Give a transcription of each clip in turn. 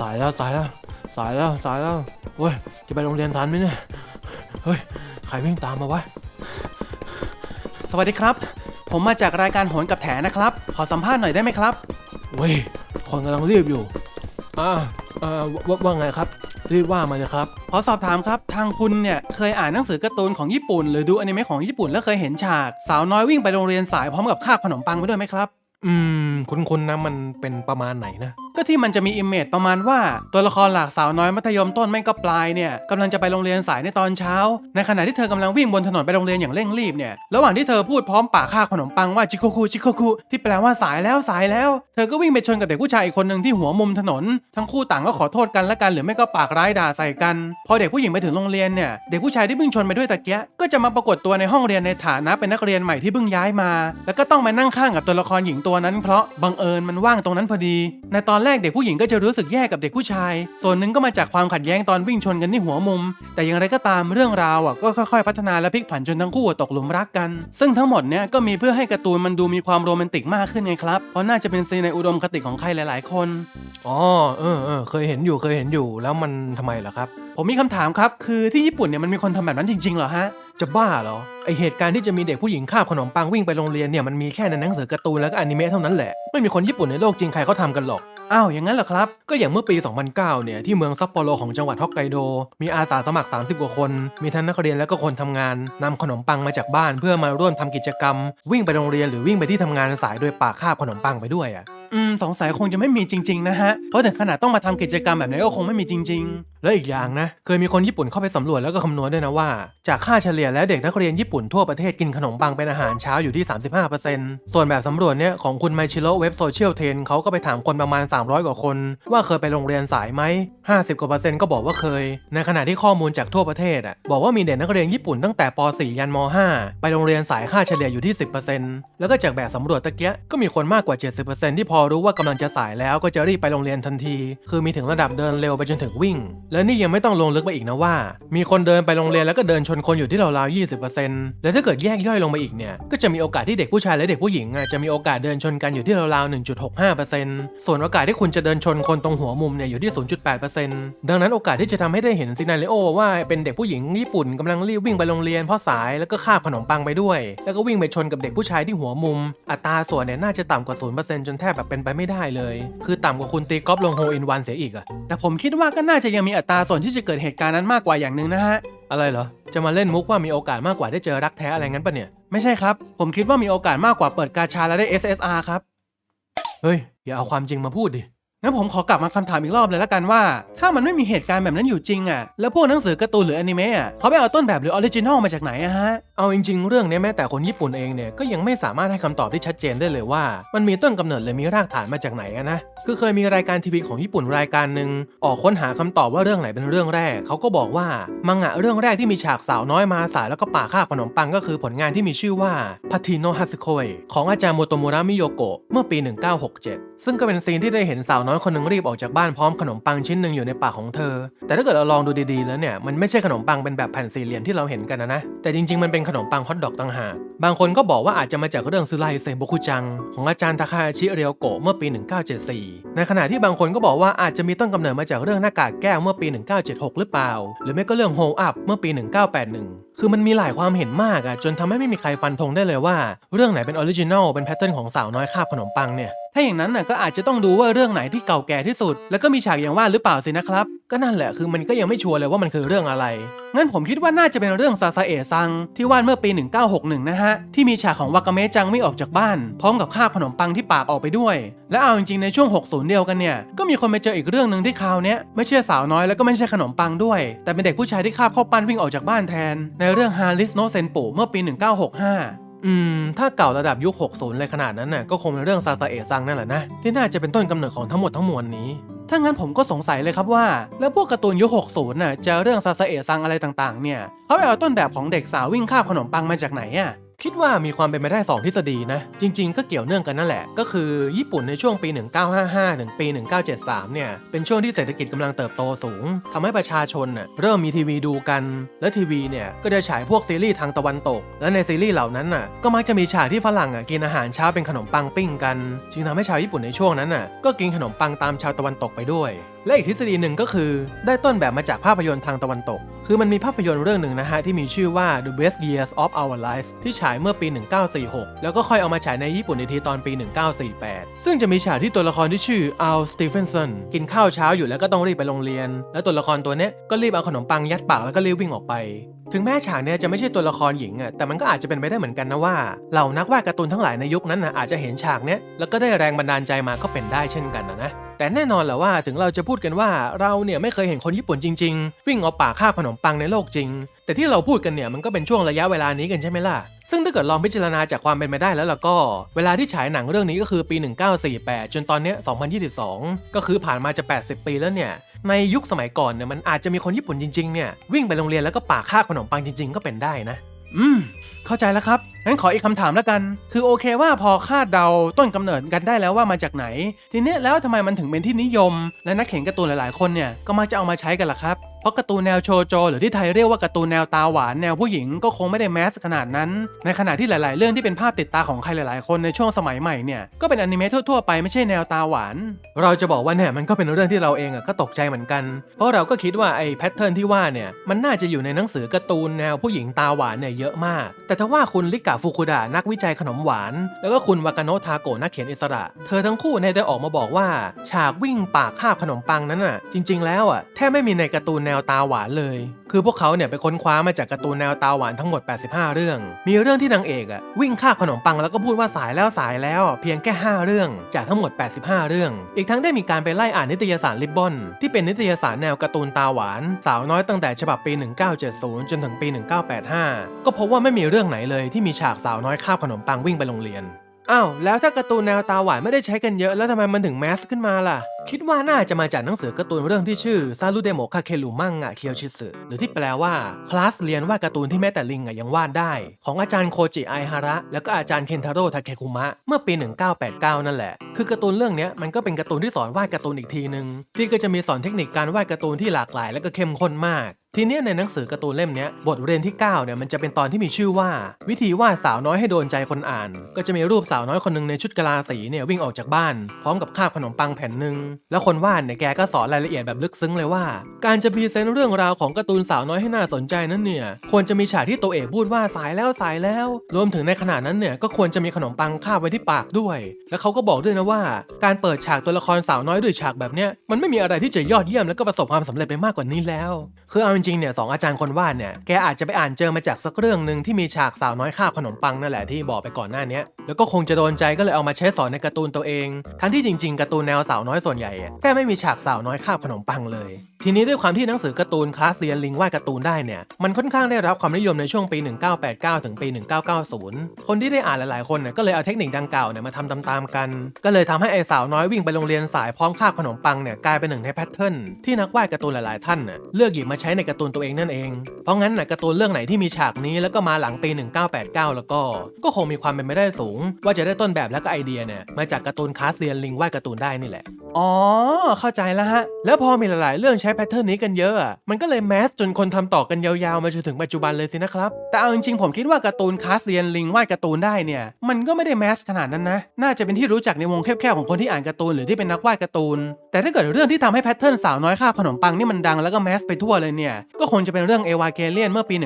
สายแล้วสายแล้วสายแล้วสายแล้วเว้ยจะไปโรงเรียนทันไหมเนี่ยเฮ้ยใครวิ่งตามมาวะสวัสดีครับ ผมมาจากรายการโหนกับแถนะครับ ขอสัมภาษณ์หน่อยได้ไหมครับเว้ยคนกำลังรีบอยู่อ่าอ่าว่าว่าไงครับรีบว่ามาเลยครับขอสอบถามครับ ทางคุณเนี่ยเคยอ่านหนังสือการ์ตูนของญี่ปุ่น หรือดูอนิเมะของญี่ปุ่นแล้วเคยเห็นฉาก สาวน้อยวิ่งไปโรงเรียนสายพร้อมกับคาบขนมปังไปด้วยไหมครับ อืม คุณๆนะมันเป็นประมาณไหนนะ ก็ที่มันจะมีอิมเมจประมาณว่า ตัวละครหลักสาวน้อยมัธยมต้นไม่ก็ปลายเนี่ยกำลังจะไปโรงเรียนสายในตอนเช้า ในขณะที่เธอกำลังวิ่งบนถนนไปโรงเรียนอย่างเร่งรีบเนี่ยระหว่างที่เธอพูดพร้อมปากคาบขนมปังว่าจิโคคุจิโคคุที่แปลว่าสายแล้วสายแล้ว เธอก็วิ่งไปชนกับเด็กผู้ชายอีกคนหนึ่งที่หัวมุมถนน ทั้งคู่ต่างก็ขอโทษกันและกันหรือไม่ก็ปากร้ายด่าใส่กัน พอเด็กผู้หญิงไปถึงโรงเรียนเนี่ยเด็กผู้ชายที่เพิ่งชนไปด้วยตะเกียก็จะมาปรากฏตัวในห้องเรียนในฐานะเป็นนักเรียนใหม่ที่เพิ่งย้ายมา แล้วก็ต้องมานั่งข้างกับตัวละครหญิงตัวนั้นเพราะบังเอิญมันว่างตรงนั้นพอดี ในตอนแรกเด็กผู้หญิงก็จะรู้สึกแย่กับเด็กผู้ชาย ส่วนหนึ่งก็มาจากความขัดแย้งตอนวิ่งชนกันที่หัวมุม แต่อย่างไรก็ตามเรื่องราวอะก็ค่อยๆ พัฒนาและพลิกผันจนทั้งคู่ตกหลุมรักกัน ซึ่งทั้งหมดเนี่ยก็มีเพื่อให้การ์ตูนมันดูมีความโรแมนติกมากขึ้นไงครับ เพราะน่าจะเป็นซีนในอุดมคติของใครหลาย ๆ คน อ๋อเออเออเคยเห็นอยู่เคยเห็นอยู่แล้วมันทำไมล่ะครับ ผมมีคำถามครับ คือที่ญี่ปุ่นเนี่ยมันมีคนทำแบบนั้นจริงๆเหรอฮะจะบ้าเหรอไอเหตุการณ์ที่จะมีเด็กผู้หญิงคาบขนมปังวิ่งไปโรงเรียนเนี่ยมันมีแค่ในหนังสือการ์ตูนแล้วก็อนิเมะเท่านั้นแหละไม่มีคนญี่ปุ่นในโลกจริงใครเขาทำกันหรอก อ้าวอย่างนั้นเหรอครับ ก็อย่างเมื่อปี 2009 เนี่ย ที่เมืองซัปโปโรของจังหวัดฮอกไกโด มีอาสาสมัคร 30 กว่าคน มีทั้งนักเรียนและก็คนทำงานนำขนมปังมาจากบ้าน เพื่อมาร่วมทำกิจกรรม วิ่งไปโรงเรียนหรือวิ่งไปที่ทำงานสายโดยปากคาบขนมปังไปด้วยอะอืมสงสัยคงจะไม่มีจริง ๆ นะฮะ เพราะถึงขนาดต้องมาทำกิจกรรมแบบนี้ก็คงไม่มีจริงและอีกอย่างนะ เคยมีคนญี่ปุ่นเข้าไปสำรวจแล้วก็คำนวณด้วยนะว่า จากค่าเฉลี่ยแล้วเด็กนักเรียนญี่ปุ่นทั่วประเทศกินขนมปังเป็นอาหารเช้าอยู่ที่ 35%ส่วนแบบสำรวจเนี่ยของคุณไมชิโร่เว็บโซเชียลเทนเขาก็ไปถามคนประมาณ300 กว่าคน ว่าเคยไปโรงเรียนสายไหม 50 กว่าเปอร์เซ็นต์ก็บอกว่าเคย ในขณะที่ข้อมูลจากทั่วประเทศอะบอกว่ามีเด็กนักเรียนญี่ปุ่นตั้งแต่ป .4 ยันม .5 ไปโรงเรียนสายค่าเฉลี่ยอยู่ที่ 10%แล้วก็จากแบบสำรวจตะเกียก็มีคนมากกว่า 70%ที่พอรู้ว่ากำลังจะสายแล้วก็จะรีบไปโรงเรียนทันที คือมีถึงระดับเดินเร็วไปจนถึงวิ่ง และนี่ยังไม่ต้องลงลึกไปอีกนะว่า มีคนเดินไปโรงเรียนแล้วก็เดินชนคนอยู่ที่ราวๆ20%และถ้าเกิดแยกย่อยลงไปอีกเนี่ยก็จะมีโอกาสที่เด็กผู้ชายและเด็กผู้หญิงจะมีโอกาสเดินชนกันอยู่ที่ราวๆ1.65%ส่วนโอกาสที่คุณจะเดินชนคนตรงหัวมุมเนี่ยอยู่ที่ 0.8%ดังนั้นโอกาสที่จะทำให้ได้เห็นซีนาริโอว่าเป็นเด็กผู้หญิงญี่ปุ่นกำลังรีบวิ่งไปโรงเรียนเพราะสายแล้วก็คาบขนมปังไปด้วย แล้วก็วิ่งไปชนกับเด็กผู้ชายที่หัวมุม อัตราส่วนเนี่ยน่าจะต่ำกว่า 0%จนแทบแบบเป็นไปไม่ได้เลย คือต่ำกว่าคุณตีกอล์ฟลงโฮอินวันเสียอีกอะแต่ผมคิดว่าก็น่าจะยังมีอัตราส่วนที่จะเกิดเหตุการณ์นั้นมากกว่าอย่างหนึ่งนะฮะอะไรเหรอ จะมาเล่นมุกว่ามีโอกาสมากกว่าได้เจอรักแท้อะไรงั้นปะเนี่ย ไม่ใช่ครับ ผมคิดว่ามีโอกาสมากกว่าเปิดกาชาและได้ SSR ครับ เฮ้ย อย่าเอาความจริงมาพูดดิ งั้นผมขอกลับมาคำถามอีกรอบเลยละกันว่า ถ้ามันไม่มีเหตุการณ์แบบนั้นอยู่จริงอะ แล้วพวกหนังสือการ์ตูนหรืออนิเมะอะเขาไปเอาต้นแบบหรือออริจินอลมาจากไหนอะฮะ เอาจริงๆ เรื่องนี้แม้แต่คนญี่ปุ่นเองเนี่ยก็ยังไม่สามารถให้คำตอบที่ชัดเจนได้เลยว่า มันมีต้นกำเนิดหรือมีรากฐานมาจากไหนอะนะ คือเคยมีรายการทีวีของญี่ปุ่นรายการหนึ่งออกค้นหาคำตอบว่าเรื่องไหนเป็นเรื่องแรกเขาก็บอกว่ามังงะเรื่องแรกที่มีฉากสาวน้อยมาสายแล้วก็ป่าข้าขนมปังก็คือผลงานที่มีชื่อว่าพัทิโนฮัสโคยของอาจารย์โมโตมุระมิโยโกะเมื่อปี 1967 ซึ่งก็เป็นซีนที่ได้เห็นสาวน้อยคนหนึ่งรีบออกจากบ้านพร้อมขนมปังชิ้นหนึ่งอยู่ในปากของเธอ แต่ถ้าเกิดเราลองดูดีๆแล้วเนี่ยมันไม่ใช่ขนมปังเป็นแบบแผ่นสี่เหลี่ยมที่เราเห็นกันนะนะแต่จริงๆมันเป็นขนมปังฮอทดอกต่างหากบางคนก็บอกว่าอาจจะมาจากเรื่องซึไลเซโบคุจัง ของอาจารย์ทาคาชิเรียวโกะเมื่อปี 1974 ในขณะที่บางคนก็บอกว่าอาจจะมีต้นกำเนิดมาจากเรื่องหน้ากากแก้วเมื่อปี 1976 หรือเปล่า หรือไม่ก็เรื่องโฮอัพเมื่อปี 1981 คือมันมีหลายความเห็นมากอะจนทำให้ไม่มีใครฟันธงได้เลยว่า เรื่องไหนเป็นออริจินอลเป็นแพทเทิร์นของสาวน้อยคาบขนมปังเนี่ย ถ้าอย่างนั้นน่ะก็อาจจะต้องดูว่าเรื่องไหนที่เก่าแก่ที่สุด แล้วก็มีฉากอย่างว่าหรือเปล่าสินะครับ ก็นั่นแหละคือมันก็ยังไม่ชัวร์เลยว่ามันคือเรื่องอะไร งั้นผมคิดว่าน่าจะเป็นเรื่องซาซาเอะซัง ที่วาดเมื่อปี 1961 นะฮะ ที่มีฉากของวากาเมะจังวิ่ออกจากบ้าน พร้อมกับคาบขนมปังที่ปากออกไปด้วย และเอาจริงๆในช่วง 60 เดียวกันเนี่ย ก็มีคนไปเจออีกเรื่องหนึ่งที่คราวนี้ไม่ใช่สาวน้อยแล้วก็ไม่ใช่ขนมปังด้วย แต่เป็นเด็กผู้ชายที่คาบข้าวปั้นวิ่งออกจากบ้านแทน ในเรื่องฮาริสโนเซนปุเมื่อปี 1965 อืม ถ้าเก่าระดับยุค 60 เลยขนาดนั้นน่ะก็คงเป็นเรื่องซาซาเอะซังนั่นแหละนะ ที่น่าจะเป็นต้นกำเนิดของทั้งหมดทั้งมวลนี้ ถ้างั้นผมก็สงสัยเลยครับว่า แล้วพวกการ์ตูนยุค 60 น่ะเจอเรื่องซาซาเอะซังอะไรต่างๆ เนี่ยเขาไปเอาต้นแบบของเด็กสาววิ่งข้าบขนมปังมาจากไหนอะ คิดว่ามีความเป็นไปได้ 2 ทฤษฎีนะ จริง ๆ ก็เกี่ยวเนื่องกันนั่นแหละ ก็คือญี่ปุ่นในช่วงปี 1955 ถึงปี 1973 เนี่ย เป็นช่วงที่เศรษฐกิจกำลังเติบโตสูงทำให้ประชาชนน่ะเริ่มมีทีวีดูกัน และทีวีเนี่ย ก็จะฉายพวกซีรีส์ทางตะวันตก และในซีรีส์เหล่านั้นน่ะ ก็มักจะมีฉากที่ฝรั่งอะกินอาหารเช้าเป็นขนมปังปิ้งกัน จึงทำให้ชาวญี่ปุ่นในช่วงนั้นน่ะ ก็กินขนมปังตามชาวตะวันตกไปด้วย และอีกทฤษฎีหนึ่งก็คือ ได้ต้นแบบมาจากภาพยนตร์ทางตะวันตก คือมันมีภาพยนตร์เรื่องหนึ่งนะฮะ ที่มีชื่อว่า The Best Years of Our Lives ที่ฉายเมื่อปี 1946 แล้วก็ค่อยเอามาฉายในญี่ปุ่นในทีตอนปี 1948 ซึ่งจะมีฉากที่ตัวละครที่ชื่ออัลสตีเฟนสันกินข้าวเช้าอยู่แล้วก็ต้องรีบไปโรงเรียน แล้วตัวละครตัวเนี้ยก็รีบเอาขนมปังยัดปากแล้วก็รีบวิ่งออกไป ถึงแม้ฉากเนี้ยจะไม่ใช่ตัวละครหญิงอะแต่มันก็อาจจะเป็นไปได้เหมือนกันนะว่าเหล่านักวาดการ์ตูนทั้งหลายในยุคนั้นนะอาจจะเห็นฉากเนี้ยแล้วก็ได้แรงบันดาลใจมาก็เป็นได้เช่นกันนะนะแต่แน่นอนแหละว่าถึงเราจะพูดกันว่าเราเนี่ยไม่เคยเห็นคนญี่ปุ่นจริง ๆ วิ่งเอาปากคาบขนมปังในโลกจริง แต่ที่เราพูดกันเนี่ยมันก็เป็นช่วงระยะเวลานี้กันใช่ไหมล่ะซึ่งถ้าเกิดลองพิจารณาจากความเป็นไปได้แล้วล่ะก็ เวลาที่ฉายหนังเรื่องนี้ก็คือปี 1948 จนตอนเนี้ย2022 ก็คือผ่านมาจะ 80 ปีแล้วเนี่ย ในยุคสมัยก่อนเนี่ยมันอาจจะมีคนญี่ปุ่นจริงๆเนี่ยวิ่งไปโรงเรียนแล้วก็ปากคาบขนมปังจริง ๆ ก็เป็นได้นะ อืม เข้าใจแล้วครับ งั้นขออีกคำถามแล้วกัน คือโอเคว่าพอคาดเดาต้นกำเนิดกันได้แล้วว่ามาจากไหน ทีเนี้ยแล้วทำไมมันถึงเป็นที่นิยม และนักเขียนการ์ตูนหลายๆ คนเนี่ยก็มักจะเอามาใช้กันล่ะครับเพ ราะการ์ตูนแนวโชโจหรือที่ไทยเรียกว่าการ์ตูนแนวตาหวานแนวผู้หญิงก็คงไม่ได้แมสขนาดนั้น ในขณะที่หลาย ๆ เรื่องที่เป็นภาพติดตาของใครหลาย ๆ คนในช่วงสมัยใหม่เนี่ยก็เป็นอนิเมะทั่ว ๆ ไปไม่ใช่แนวตาหวาน เราจะบอกว่าเนี่ยมันก็เป็นเรื่องที่เราเองก็ตกใจเหมือนกัน เพราะเราก็คิดว่าไอ้แพทเทิร์นที่ว่าเนี่ยมันน่าจะอยู่ในหนังสือการ์ตูนแนวผู้หญิงตาหวานเนี่ยเยอะมาก แต่ถ้าว่าคุณลิกะฟุคุดะนักวิจัยขนมหวาน แล้วก็คุณวากาโนะทาโกะนักเขียนอิสระ เธอทั้งคู่เนี่ยได้ออกมาบอกว่า ฉากวิ่งปากคาบขนมปังนั้นน่ะจริง ๆ แล้วอะแทบไม่มีในการ์ตูนแนววตาหวานเลย คือพวกเขาเนี่ยไปค้นคว้ามาจากการ์ตูนแนวตาหวานทั้งหมด 85 เรื่อง มีเรื่องที่นางเอกอะวิ่งคาขนมปังแล้วก็พูดว่าสายแล้วสายแล้วเพียงแค่ 5 เรื่อง จากทั้งหมด 85 เรื่อง อีกทั้งได้มีการไปไล่อ่านนิตยสารลิบบอนที่เป็นนิตยสารแนวการ์ตูนตาหวาน สาวน้อยตั้งแต่ฉบับปี 1970 จนถึงปี 1985 ก็พบว่าไม่มีเรื่องไหนเลยที่มีฉากสาวน้อยคาบขนมปังวิ่งไปโรงเรียน อ้าวแล้วถ้าการ์ตูนแนวตาหวานไม่ได้ใช้กันเยอะแล้วทำไมมันถึงแมสขึ้นมาล่ะ คิดว่าน่าจะมาจากหนังสือการ์ตูนเรื่องที่ชื่อซารุเดโมคาเคลุมังอะเคียวชิสึหรือที่แปลว่าคลาสเรียนวาดการ์ตูนที่แม้แต่ลิงอะยังวาดได้ ของอาจารย์โคจิไอฮาระ แล้วก็อาจารย์เคนทาโร่ทาเคคุมะเมื่อปี 1989 นั่นแหละ คือการ์ตูนเรื่องนี้มันก็เป็นการ์ตูนที่สอนวาดการ์ตูนอีกทีนึงที่ก็จะมีสอนเทคนิคการวาดการ์ตูนที่หลากหลาย และก็เข้มข้นมาก ทีนี้ในหนังสือการ์ตูนเล่มนี้บทเรียนที่ 9 เนี่ยมันจะเป็นตอนที่มีชื่อว่า วิธีวาดสาวน้อยให้โดนใจคนอ่าน ก็จะมีรูปสาวน้อยคนหนึ่งในชุดกะลาสีเนี่ยวิ่งออกจากบ้าน พร้อมกับคาบขนมปังแผ่นหนึ่งแล้วคนวาดเนี่ยแกก็สอนรายละเอียดแบบลึกซึ้งเลยว่า การจะพรีเซนต์เรื่องราวของการ์ตูนสาวน้อยให้น่าสนใจนั้นเนี่ยควรจะมีฉากที่ตัวเอกพูดว่าสายแล้วสายแล้ว รวมถึงในขณะนั้นเนี่ยก็ควรจะมีขนมปังคาบไว้ที่ปากด้วย แล้วเขาก็บอกด้วยนะว่า การเปิดฉากตัวละครสาวน้อยด้วยฉากแบบเนี้ยมันไม่มีอะไรที่จะยอดเยี่ยมแล้วก็ประสบความสำเร็จไปมากกว่านี้แล้ว คือเอาจริงๆเนี่ยสองอาจารย์คนวาดเนี่ยแกอาจจะไปอ่านเจอมาจากสักเรื่องหนึ่งที่มีฉากสาวน้อยคาบขนมปังนั่นแหละที่บอกไปก่อนหน้านี้แล้วก็คงจะโดนใจก็เลยเอามาใช้สอนในการ์ตูนตัวเอง ทั้งที่จริงๆการ์ตูนแนวสาวน้อยส่วนใหญ่อะแทบไม่มีฉากสาวน้อยคาบขนมปังเลย ทีนี้ด้วยความที่หนังสือการ์ตูนคลาสเรียนลิงวาดการ์ตูนได้เนี่ยมันค่อนข้างได้รับความนิยมในช่วงปี 1989 ถึงปี 1990 คนที่ได้อ่านหลายๆ คนเนี่ยก็เลยเอาเทคนิคดังกล่าวเนี่ยมาทำตามๆกัน ก็เลยทำให้ไอ้สาวน้อยวิ่งไปโรงเรียนสายพร้อมคาบขนมปังเนี่ยกลายเป็นหนึ่งในแพทเทิร์นที่นักวาดการ์ตูนหลายๆท่านเน่ยเลือกหยิบมาใช้ในการการ์ตูนตัวเองนั่นเอง เพราะงั้นน่ะการ์ตูนเรื่องไหนที่มีฉากนี้แล้วก็มาหลังปี 1989 แล้วก็ ก็คงมีความเป็นไปได้สูง ว่าจะได้ต้นแบบและก็ไอเดียเนี่ยมาจากการ์ตูนคาสเรียนลิงวาดการ์ตูนได้นี่แหละ อ๋อ เข้าใจแล้วฮะ แล้วพอมีหลายๆ เรื่องใช้แพทเทิร์นนี้กันเยอะ มันก็เลยแมสจนคนทำต่อกันยาวๆ มาจนถึงปัจจุบันเลยสินะครับ แต่เอาจริงๆผมคิดว่าการ์ตูนคาสเรียนลิงวาดการ์ตูนได้เนี่ย มันก็ไม่ได้แมสขนาดนั้นนะ น่าจะเป็นที่รู้จักในวงแคบๆของคนที่อ่านการ์ตูนหรือที่เป็นนักวาดการ์ตูน แต่ถ้าเกิดเรื่องที่ทำให้แพทเทิร์นสาวน้อยคาขนมปังนี่มันดังแล้วก็แมสไปทั่วเลยเนี่ยก็คงจะเป็นเรื่องเอวาเกเลียนเมื่อปี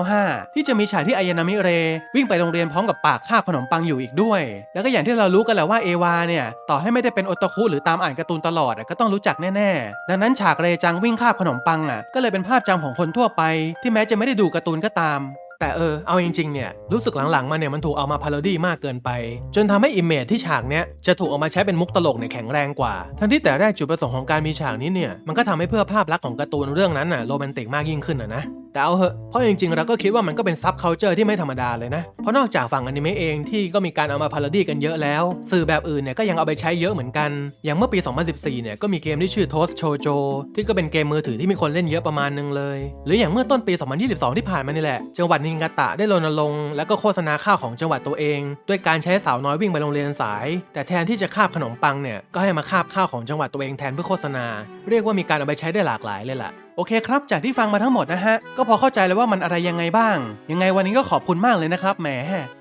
1995 ที่จะมีฉากที่อายานามิเร วิ่งไปโรงเรียนพร้อมกับปากคาบขนมปังอยู่อีกด้วย แล้วก็อย่างที่เรารู้กันแหละว่าเอวาเนี่ยต่อให้ไม่ได้เป็นโอตาคุหรือตามอ่านการ์ตูนตลอดก็ต้องรู้จักแน่ๆ ดังนั้นฉากเรจังวิ่งคาบขนมปังอะก็เลยเป็นภาพจำของคนทั่วไป ที่แม้จะไม่ได้ดูการ์ตูนก็ตาม แต่เออเอาจริงๆเนี่ยรู้สึกหลังๆมาเนี่ยมันถูกเอามาพาโรดี้มากเกินไป จนทำให้อิมเมจที่ฉากเนี้ยจะถูกเอามาใช้เป็นมุกตลกเนี่ยแข็งแรงกว่า ทั้งที่แต่แรกจุดประสงค์ของการมีฉากนี้เนี่ยมันก็ทำให้เพื่อภาพลักษณ์ของการ์ตูนเรื่องนั้นน่ะโรแมนติกมากยิ่งขึ้นนะนะ แต่เอาเหอะเพราะจริงๆ เราก็คิดว่ามันก็เป็นซับเคานเจอร์ที่ไม่ธรรมดาเลยนะ เพราะนอกจากฝั่งอนิเมะเองที่ก็มีการเอามาพาโรดี้กันเยอะแล้ว สื่อแบบอื่นเนี่ยก็ยังเอาไปใช้เยอะเหมือนกัน อย่างเมื่อปี 2014 เนี่ยก็มีเกมที่ชื่อ Toast Chojo ที่ก็เป็นเกมมือถือที่มีคนเล่นเยอะประมาณนึงเลย หรืออย่างเมื่อต้นปี 2022 ที่ผ่านมานี่แหละจังหวัดนิงาตะได้รณรงค์แล้วก็โฆษณาข้าวของจังหวัดตัวเอง ด้วยการใช้สาวน้อยวิ่งไปโรงเรียนสาย แต่แทนที่จะคาบขนมปังเนี่ยก็ให้มาคาบข้าวของจังหวัดตัวเองแทนเพื่อโฆษณา เรียกว่ามีการเอาไปใช้ได้หลากหลายเลยล่ะ โอเคครับ จากที่ฟังมาทั้งหมดนะฮะ ก็พอเข้าใจแล้วว่ามันอะไรยังไงบ้าง ยังไงวันนี้ก็ขอบคุณมากเลยนะครับแหม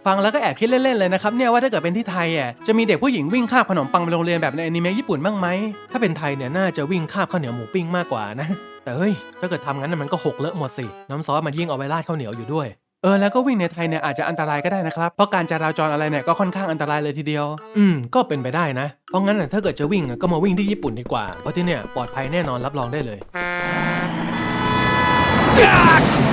ฟังแล้วก็แอบคิดเล่นๆเลยนะครับเนี่ยว่าถ้าเกิดเป็นที่ไทยอะจะมีเด็กผู้หญิงวิ่งคาบขนมปังไปโรงเรียนแบบในอนิเมะญี่ปุ่นบ้างไหมถ้าเป็นไทยเนี่ยน่าจะวิ่งคาบข้าวเหนียวหมูปิ้งมากกว่านะ แต่เฮ้ยถ้าเกิดทำงั้นน่ะมันก็หกเลอะหมดสิน้ำซอสมันยิ่งเอาไว้ราดข้าวเหนียวอยู่ด้วยเออแล้วก็วิ่งในไทยเนี่ยอาจจะอันตรายก็ได้นะครับ เพราะการจราจรอะไรเนี่ยก็ค่อนข้างอันตรายเลยทีเดียว อืม ก็เป็นไปได้นะ เพราะงั้นถ้าเกิดจะวิ่งก็มาวิ่งที่ญี่ปุ่นดีกว่า เพราะที่เนี่ยปลอดภัยแน่นอนรับรองได้เลย Back!